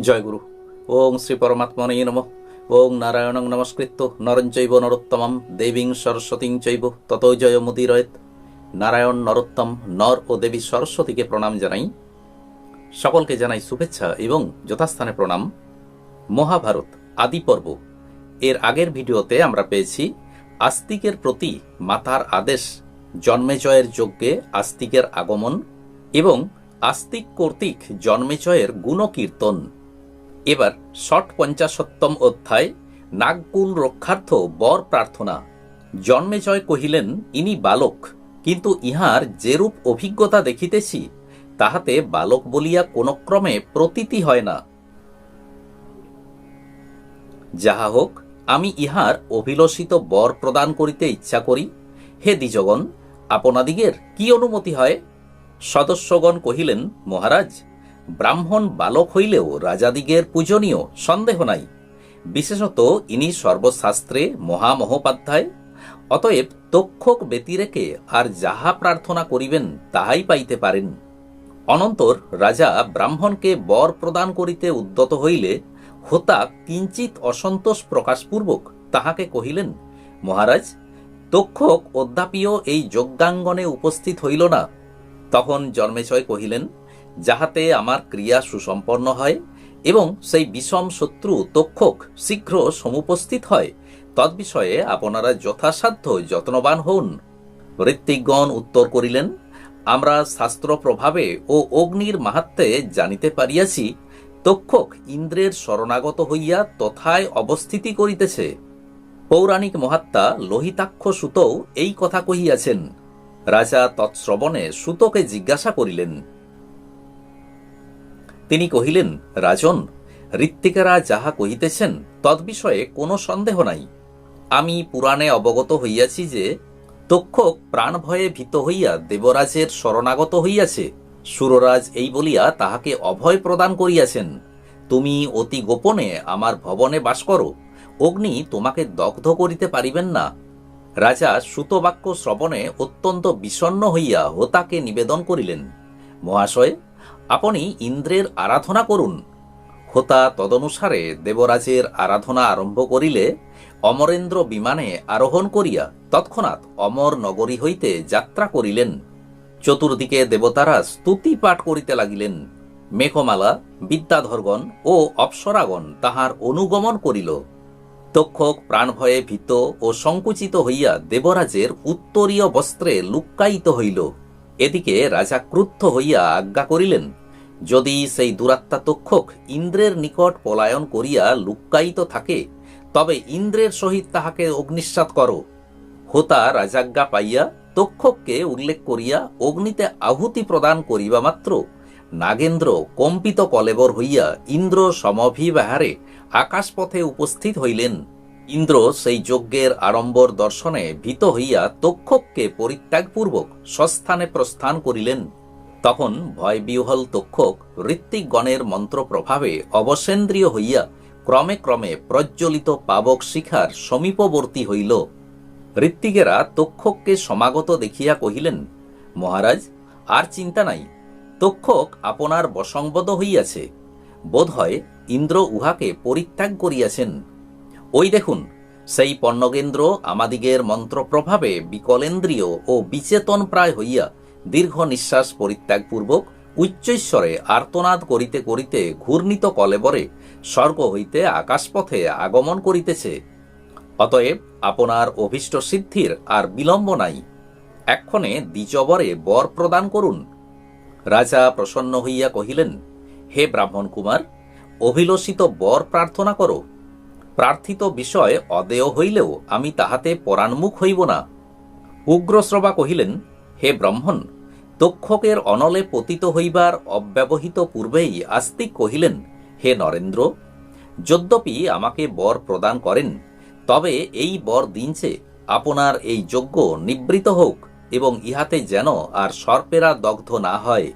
জয়গুরু। ওং শ্রী পরমাত্মনে নম। ওং নারায়ণং নমস্কৃত্য। নরঞ্চৈব নরোত্তমম। দেবীং সরস্বতীং চৈব। তত জয় মুদিরয়েত। নারায়ণ নরোত্তম। নর ও দেবী সরস্বতীকে প্রণাম জানাই। সকলকে জানাই শুভেচ্ছা এবং যথাস্থানে প্রণাম। মহাভারত, আদি পর্ব। এর আগের ভিডিওতে আমরা পেয়েছি, আস্তিকের প্রতি মাতার আদেশ জন্মেজয়ের যজ্ঞে আস্তিকের আগমন এবং আস্তিক কর্তৃক জন্মেজয়ের গুণকীর্তন। এবার ষট পঞ্চাশত্তম অধ্যায়, নাগকুল রক্ষার্থ বর প্রার্থনা। জন্মেজয় কহিলেন, ইনি বালক, কিন্তু ইহার যেরূপ অভিজ্ঞতা দেখিতেছি, তাহাতে বালক বলিয়া কোন ক্রমে প্রতীতি হয় না। যাহা হোক, আমি ইহার অভিলষিত বর প্রদান করিতে ইচ্ছা করি। হে দ্বিজগণ, আপনাদিগের কি অনুমতি হয়? সদস্যগণ কহিলেন, মহারাজ ব্রাহ্মণ বালক হইলেও রাজাদিগের পূজনীয়, সন্দেহ নাই। বিশেষত ইনি সর্বশাস্ত্রে মহামহোপাধ্যায়, অতএব তক্ষক ব্যতিরেকে আর যাহা প্রার্থনা করিবেন তাহাই পাইতে পারেন। অনন্তর রাজা ব্রাহ্মণকে বর প্রদান করিতে উদ্যত হইলে হোতা কিঞ্চিত অসন্তোষ প্রকাশপূর্বক তাহাকে কহিলেন, মহারাজ, তক্ষক অদ্যাপিও এই যজ্ঞাঙ্গনে উপস্থিত হইল না। তখন জন্মেজয় কহিলেন যাহাতে আমার ক্রিয়া সুসম্পন্ন হয় এবং সেই বিষম শত্রু তক্ষক শীঘ্র সমুপস্থিত হয়, তদ্বিষয়ে আপনারা যথাসাধ্য যত্নবান হন ঋত্বিকগণ উত্তর করিলেন, আমরা শাস্ত্র প্রভাবে ও অগ্নির মাহাত্মে জানিতে পারিয়াছি, তক্ষক ইন্দ্রের শরণাগত হইয়া তথায় অবস্থিতি করিতেছে। পৌরাণিক মহাত্মা লোহিতাক্ষ সুতও এই কথা কহিয়াছেন। রাজা তৎশ্রবণে সুতকে জিজ্ঞাসা করিলেন তিনি কহিলেন, রাজন, ঋত্বিকেরা যাহা কহিতেছেন তদ্বিষয়ে কোনো সন্দেহ নাই। আমি পুরাণে অবগত হইয়াছি যে, তক্ষক প্রাণ ভয়ে ভীত হইয়া দেবরাজের শরণাগত হইয়াছে। সুররাজ এই বলিয়া তাহাকে অভয় প্রদান করিয়াছেন। তুমি অতি গোপনে আমার ভবনে বাস করো। অগ্নি তোমাকে দগ্ধ করিতে পারিবেন না। রাজা সুতবাক্য শ্রবণে অত্যন্ত বিষণ্ণ হইয়া হোতাকে নিবেদন করিলেন, মহাশয় আপনি ইন্দ্রের আরাধনা করুন। হোতা তদনুসারে দেবরাজের আরাধনা আরম্ভ করিলে অমরেন্দ্র বিমানে আরোহণ করিয়া তৎক্ষণাৎ অমর নগরী হইতে যাত্রা করিলেন। চতুর্দিকে দেবতারা স্তুতি পাঠ করিতে লাগিলেন। মেঘমালা, বিদ্যাধরগণ ও অপ্সরাগণ তাহার অনুগমন করিল। তক্ষক প্রাণভয়ে ভীত ও সংকুচিত হইয়া দেবরাজের উত্তরীয় বস্ত্রে লুক্কায়িত হইল। এদিকে রাজা ক্রুদ্ধ হইয়া আজ্ঞা করিলেন, যদি সেই দুরাত্মা তক্ষক ইন্দ্রের নিকট পলায়ন করিয়া লুক্কায়িত থাকে, তবে ইন্দ্রের সহিত তাহাকে অগ্নিস্বাত করো। হোতা রাজাজ্ঞা পাইয়া তক্ষককে উল্লেখ করিয়া অগ্নিতে আহুতি প্রদান করিবা মাত্র, নাগেন্দ্র কম্পিত কলেবর হইয়া ইন্দ্র সমভিবাহারে আকাশপথে উপস্থিত হইলেন। ইন্দ্র সেই যজ্ঞের আড়ম্বর দর্শনে ভীত হইয়া তক্ষককে পরিত্যাগপূর্বক স্বস্থানে প্রস্থান করিলেন। তখন ভয়বিহল তক্ষক ঋত্বিকগণের মন্ত্র প্রভাবে অবসেন্দ্রিয় হইয়া ক্রমে ক্রমে প্রজ্বলিত পাবক শিখার সমীপবর্তী হইল। ঋত্বিকেরা তক্ষককে সমাগত দেখিয়া কহিলেন, মহারাজ, আর চিন্তা নাই, তক্ষক আপনার বসংবদ হইয়াছে। বোধহয় ইন্দ্র উহাকে পরিত্যাগ করিয়াছেন। ওই দেখুন, সেই পণ্যগেন্দ্র আমাদিগের মন্ত্র প্রভাবে বিকলেন্দ্রিয় ও বিচেতন প্রায় হইয়া দীর্ঘ নিঃশ্বাস পরিত্যাগপূর্বক উচ্চৈশ্বরে আর্তনাদ করিতে করিতে ঘূর্ণিত কলেবরে স্বর্গ হইতে আকাশপথে আগমন করিতেছে। অতএব আপনার অভীষ্ট সিদ্ধির আর বিলম্ব নাই। এক্ষণে দ্বিজবরে বর প্রদান করুন। রাজা প্রসন্ন হইয়া কহিলেন, হে ব্রাহ্মণ কুমার অভিলষিত বর প্রার্থনা করো। প্রার্থিত বিষয় অদেয় হইলেও আমি তাহাতে পরাণমুখ হইব না। উগ্রশ্রবা কহিলেন, হে ব্রাহ্মণ তক্ষকের অনলে পতিত হইবার অব্যবহিত পূর্বেই আস্তিক কহিলেন, হে নরেন্দ্র, যদ্যপি আমাকে বর প্রদান করেন, তবে এই বর দিনছে আপনার এই যজ্ঞ নিবৃত হোক এবং ইহাতে যেন আর সর্পেরা দগ্ধ না হয়।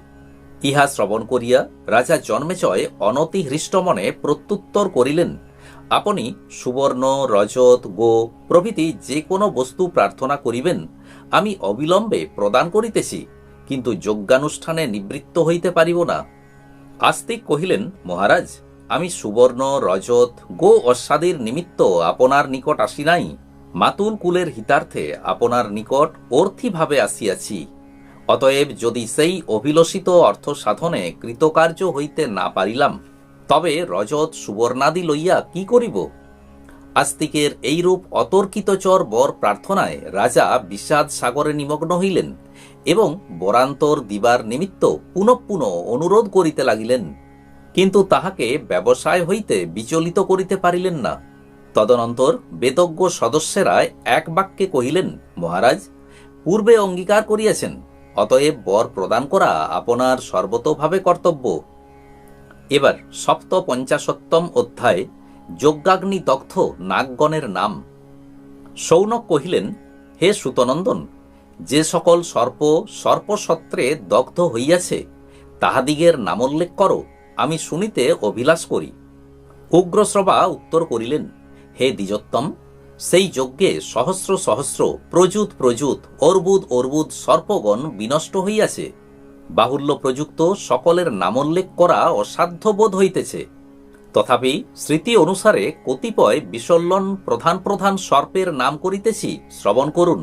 ইহা শ্রবণ করিয়া রাজা জন্মেজয় অনতি হৃষ্টমনে প্রত্যুত্তর করিলেন আপনি সুবর্ণ, রজত, গো, প্রভৃতি যে কোনো বস্তু প্রার্থনা করিবেন, আমি অবিলম্বে প্রদান করিতেছি, কিন্তু যজ্ঞানুষ্ঠানে নিবৃত্ত হইতে পারিব না। আস্তিক কহিলেন, মহারাজ, আমি সুবর্ণ, রজত, গো অস্বাদের নিমিত্ত আপনার নিকট আসি নাই। মাতুল কুলের হিতার্থে আপনার নিকট অর্থিভাবে আসিয়াছি। অতএব যদি সেই অভিলষিত অর্থ সাধনে কৃতকার্য হইতে না পারিলাম তবে রজত সুবর্ণাদি লইয়া কি করিব? আস্তিকের এইরূপ অতর্কিতচর বর প্রার্থনায় রাজা বিষাদ সাগরে নিমগ্ন হইলেন এবং বরান্তর দিবার নিমিত্ত পুনঃ পুনঃ অনুরোধ করিতে লাগিলেন। কিন্তু তাহাকে ব্যবসায় হইতে বিচলিত করিতে পারিলেন না। তদনন্তর বেদজ্ঞ সদস্যেরা এক বাক্যে কহিলেন, মহারাজ, পূর্বে অঙ্গীকার করিয়াছেন, অতএব বর প্রদান করা আপনার সর্বতোভাবে কর্তব্য। এবার সপ্ত পঞ্চাশত্তম অধ্যায় যজ্ঞাগ্নি দগ্ধ নাগগণের নাম। সৌনক কহিলেন, হে সুতনন্দন, যে সকল সর্প সর্পসত্রে দগ্ধ হইয়াছে, তাহাদিগের নামোল্লেখ করো, আমি শুনিতে অভিলাষ করি। উগ্রশ্রবা উত্তর করিলেন, হে দ্বিজোত্তম, সেই যজ্ঞে সহস্র সহস্র প্রযুত প্রযুত, অর্বুদ অর্বুদ সর্পগণ বিনষ্ট হইয়াছে। বাহুল্য প্রযুক্ত সকলের নামোল্লেখ করা অসাধ্য বোধ হইতেছে। তথাপি স্মৃতি অনুসারে কতিপয় বিসল্লন প্রধান প্রধান সর্পের নাম করিতেছি শ্রবণ করুন।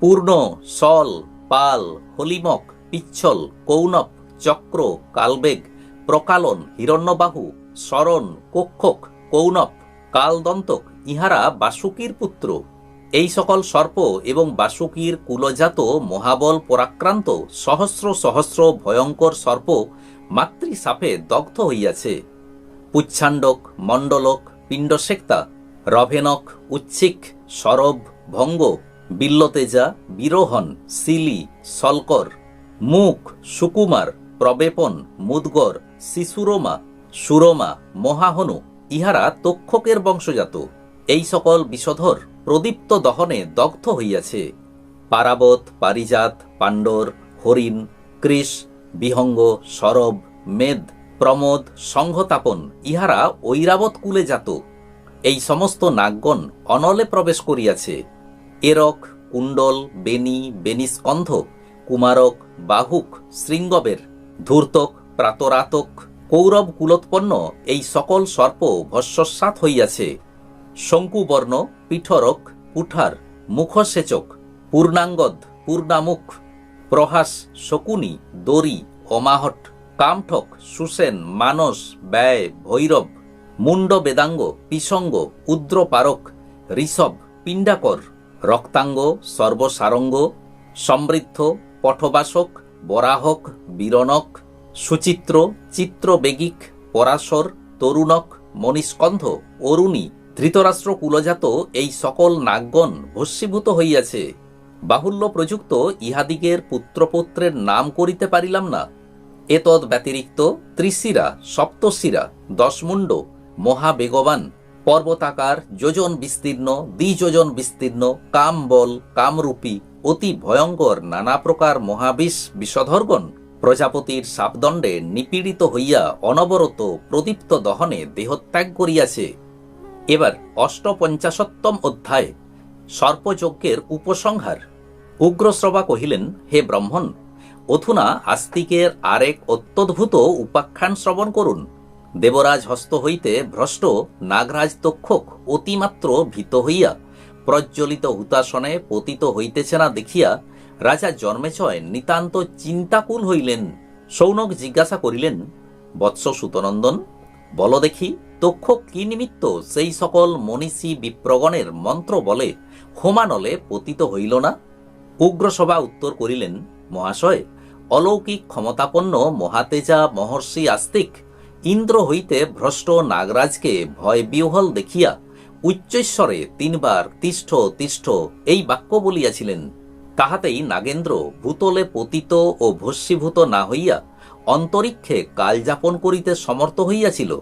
পূর্ণ, সল, পাল, হলিমক, পিচ্ছল, কৌনপ, চক্র, কালবেগ, প্রকালন, হিরণ্যবাহু শরণ কক্ষক, কৌনপ, কালদন্তক, ইহারা বাসুকীর পুত্র। এই সকল সর্প এবং বাসুকীর কুলজাত মহাবল পরাক্রান্ত সহস্র সহস্র ভয়ঙ্কর সর্প মাতৃসাপে দগ্ধ হইয়াছে। পুচ্ছাণ্ডক, মণ্ডলক, পিণ্ডশেক্তা, রভেনক, উচ্ছিক, সরব, ভঙ্গ, বিল্লতেজা বিরোহন সিলি, সলকর মুখ সুকুমার, প্রবেপন, মুদগর, শিশুরমা, সুরমা, মহাহনু, ইহারা তক্ষকের বংশজাত। এই সকল বিষধর প্রদীপ্ত দহনে দগ্ধ হইয়াছে। পারাবত, পারিজাত, পাণ্ডর, হরিণ, কৃষ, বিহঙ্গ, সরব, মেদ, প্রমোদ, সংঘতাপন, ইহারা ঐরাবত কুলে জাত। এই সমস্ত নাগগণ অনলে প্রবেশ করিয়াছে। এরক, কুণ্ডল বেনি বেনিস্কন্ধ কুমারক, বাহুক, শৃঙ্গবের, ধূর্তক, প্রাতরাতক, কৌরব কুলোৎপন্ন এই সকল সর্প ভস্মসাত হইয়াছে। শঙ্কুবর্ণ, পিঠরক, কুঠার, মুখসেচক, পূর্ণাঙ্গদ, পূর্ণামুখ, প্রহাস, শকুনি, দড়ি, অমাহট, কামঠক, সুসেন, মানস, ব্যয়, ভৈরব মুন্ড বেদাঙ্গ, পিসঙ্গ উদ্রপারক ঋষভ, পিণ্ডাকর, রক্তাঙ্গ, সর্বসারঙ্গ, সমৃদ্ধ, পঠবাসক, বরাহক বীরণক সুচিত্র, চিত্রবেগিক, পরাশর, তরুণক মনিষ্কন্ধ অরুণী ধৃতরাষ্ট্র কুলজাত এই সকল নাগগণ ভস্মীভূত হইয়াছে। বাহুল্য প্রযুক্ত ইহাদিগের পুত্রপুত্রের নাম করিতে পারিলাম না। এতদ ব্যতিরিক্ত ত্রিশিরা, সপ্তশিরা, দশমুণ্ড, মহাবেগবান, পর্বতাকার, যোজন বিস্তীর্ণ, দ্বিযোজন বিস্তীর্ণ, কামবল, কামরূপী, অতি ভয়ঙ্কর নানা প্রকার মহাবিষ বিষধর্গণ প্রজাপতির সাপদণ্ডে নিপীড়িত হইয়া অনবরত প্রদীপ্ত দহনে দেহত্যাগ করিয়াছে। এবার অষ্টপঞ্চাশত্তম অধ্যায় সর্পযজ্ঞের উপসংহার। উগ্রশ্রবা কহিলেন, হে ব্রহ্মণ, অথুনা আস্তিকের আরেক অত্যদ্ভুত উপাখ্যান শ্রবণ করুন। দেবরাজ হস্ত হইতে ভ্রষ্ট নাগরাজ তক্ষক অতিমাত্র ভীত হইয়া প্রজ্বলিত হুতাসনে পতিত হইতেছে না দেখিয়া রাজা জন্মেছয় নিতান্ত চিন্তাকুল হইলেন। সৌনক জিজ্ঞাসা করিলেন, বৎস সুতনন্দন বল দেখি তক্ষক কি নিমিত্ত সেই সকল মনীষী বিপ্রগণের মন্ত্র বলে হোমানলে পতিত হইল না? উগ্রসভা উত্তর করিলেন, মহাশয়, অলৌকিক ক্ষমতাপন্ন মহাতেজা মহর্ষি আস্তিক, ইন্দ্র হইতে ভ্রষ্ট নাগরাজকে ভয় বিহল দেখিয়া উচ্চৈশ্বরে তিনবার তিষ্ঠ তিষ্ঠ এই বাক্য বলিয়াছিলেন। তাহাতেই নাগেন্দ্র ভূতলে পতিত ও ভস্মীভূত না হইয়া অন্তরিক্ষে কালযাপন করিতে সমর্থ হইয়াছিল।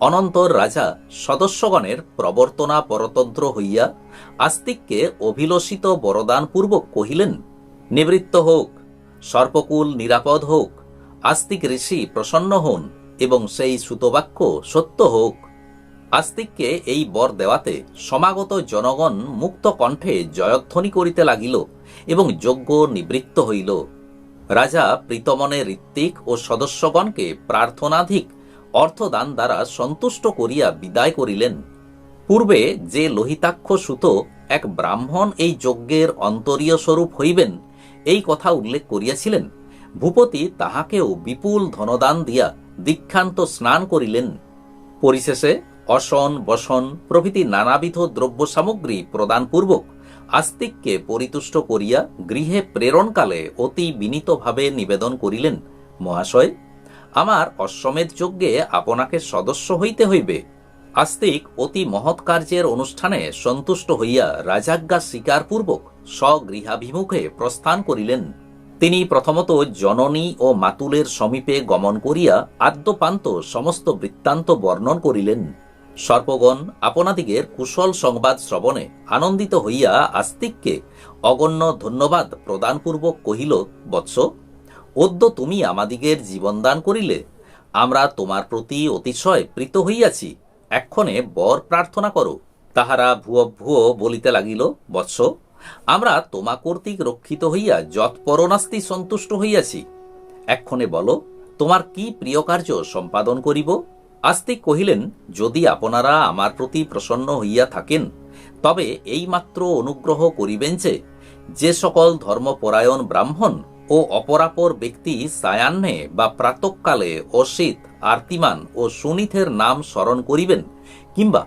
অনন্তর রাজা সদস্যগণের প্রবর্তনা পরতন্ত্র হইয়া আস্তিককে অভিলষিত বরদানপূর্বক কহিলেন, নিবৃত্ত হোক, সর্পকুল নিরাপদ হোক, আস্তিক ঋষি প্রসন্ন হন এবং সেই সুতবাক্য সত্য হোক। আস্তিককে এই বর দেওয়াতে সমাগত জনগণ মুক্ত কণ্ঠে জয়ধ্বনি করিতে লাগিল এবং যজ্ঞ নিবৃত্ত হইল। রাজা প্রীতমনে ঋত্বিক ও সদস্যগণকে প্রার্থনাধিক অর্থদান দ্বারা সন্তুষ্ট করিয়া বিদায় করিলেন। পূর্বে যে লোহিতাক্ষ সুত এক ব্রাহ্মণ এই যজ্ঞের অন্তরীয় স্বরূপ হইবেন, এই কথা উল্লেখ করিয়াছিলেন। ভূপতি তাহাকেও বিপুল ধনদান দিয়া দীক্ষান্ত স্নান করিলেন। পরিশেষে অসন, বসন প্রভৃতি নানাবিধ দ্রব্য সামগ্রী প্রদানপূর্বক আস্তিককে পরিতুষ্ট করিয়া গৃহে প্রেরণকালে অতি বিনীতভাবে নিবেদন করিলেন, মহাশয়। আমার অশ্বমেধ যজ্ঞে আপনাকে সদস্য হইতে হইবে। আস্তিক অতি মহৎ কার্যের অনুষ্ঠানে সন্তুষ্ট হইয়া রাজাজ্ঞা স্বীকারপূর্বক স্বগৃহাভিমুখে প্রস্থান করিলেন। তিনি প্রথমত জননী ও মাতুলের সমীপে গমন করিয়া আদ্যপান্ত সমস্ত বৃত্তান্ত বর্ণন করিলেন। সর্পগণ আপনাদিগের কুশল সংবাদ শ্রবণে আনন্দিত হইয়া আস্তিককে অগণ্য ধন্যবাদ প্রদানপূর্বক কহিল, বৎস, অদ্য তুমি আমাদিগের জীবনদান করিলে, আমরা তোমার প্রতি অতিশয় প্রীত হইয়াছি, এক্ষণে বর প্রার্থনা করো। তাহারা ভুয়ো ভুয়ো বলিতে লাগিল, বৎস, আমরা তোমা কর্তৃক রক্ষিত হইয়া যৎপরনাস্তি সন্তুষ্ট হইয়াছি। এক্ষণে বলো, তোমার কি প্রিয় কার্য সম্পাদন করিব? আস্তিক কহিলেন, যদি আপনারা আমার প্রতি প্রসন্ন হইয়া থাকেন, তবে এইমাত্র অনুগ্রহ করিবেন যে যে সকল ধর্মপরায়ণ ব্রাহ্মণ ও অপরাপর ব্যক্তি সায়াহ্নে বা প্রাতকালে অসিত, আর্তিমান ও সুনীথের নাম স্মরণ করিবেন, কিংবা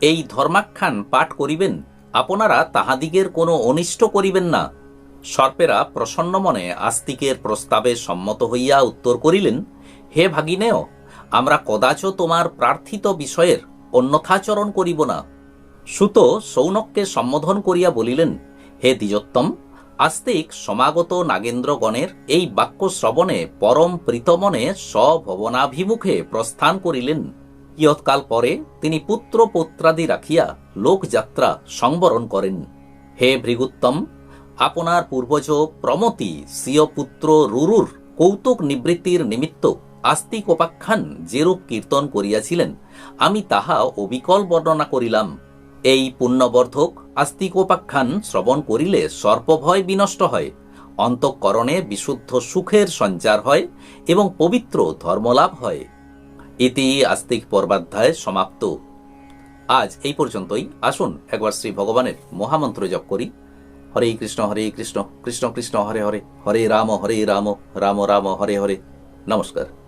এই ধর্মাখ্যান পাঠ করিবেন, আপনারা তাহাদিগের কোনো অনিষ্ট করিবেন না। সর্পেরা প্রসন্ন মনে আস্তিকের প্রস্তাবে সম্মত হইয়া উত্তর করিলেন, হে ভাগিনেয় আমরা কদাচ তোমার প্রার্থিত বিষয়ের অন্যথাচরণ করিব না। সুত সৌনককে সম্বোধন করিয়া বলিলেন, হে দ্বিজোত্তম, আস্তিক সমাগত নাগেন্দ্রগণের এই বাক্য শ্রবণে পরম প্রীতমনে স্বভবনাভিমুখে প্রস্থান করিলেন। কিয়ৎকাল পরে তিনি পুত্র পুত্রাদি রাখিয়া লোকযাত্রা সংবরণ করেন। হে ভৃগুত্তম, আপনার পূর্বজ প্রমতি স্বীয় পুত্র রুরুর কৌতুক নিবৃত্তির নিমিত্ত আস্তিক উপাখ্যান যেরূপ কীর্তন করিয়াছিলেন, আমি তাহা অবিকল বর্ণনা করিলাম। এই পুণ্যবর্ধক আস্তিকোপাখ্যান শ্রবণ করিলে সর্পভয় বিনষ্ট হয়, অন্তঃকরণে বিশুদ্ধ সুখের সঞ্চার হয় এবং পবিত্র ধর্মলাভ হয়। ইতি আস্তিক পর্বাধ্যায় সমাপ্ত। আজ এই পর্যন্তই। আসুন একবার শ্রী ভগবানের মহামন্ত্র জপ করি। হরে কৃষ্ণ হরে কৃষ্ণ কৃষ্ণ কৃষ্ণ, হরে হরে হরে রাম হরে রাম রাম রাম, হরে হরে। নমস্কার।